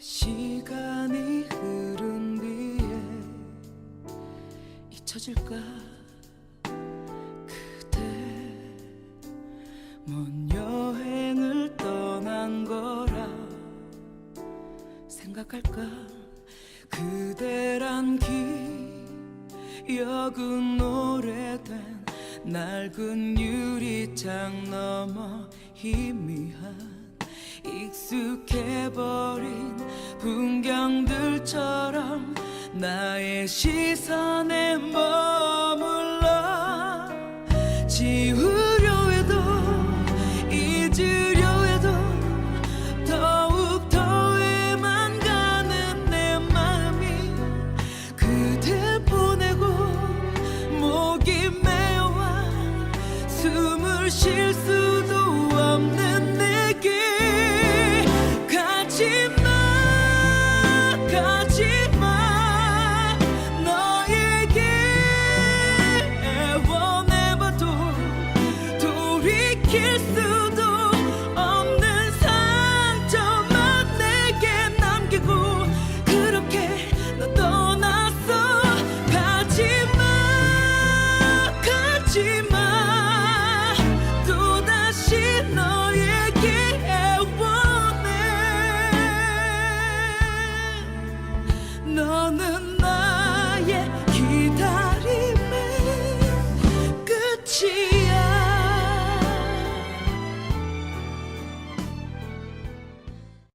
시간이 흐른 뒤에 잊혀질까? 그대 먼 여행을 떠난 거라 생각할까? 그대란 기억은 오래된 낡은 유리창 너머 희미한 익숙해버린 풍경들처럼 나의 시선에 머물러 지우려 해도 잊으려 해도 더욱 더해만 가는 내 마음이 그댈 보내고 목이 메어와 숨을 쉴 수도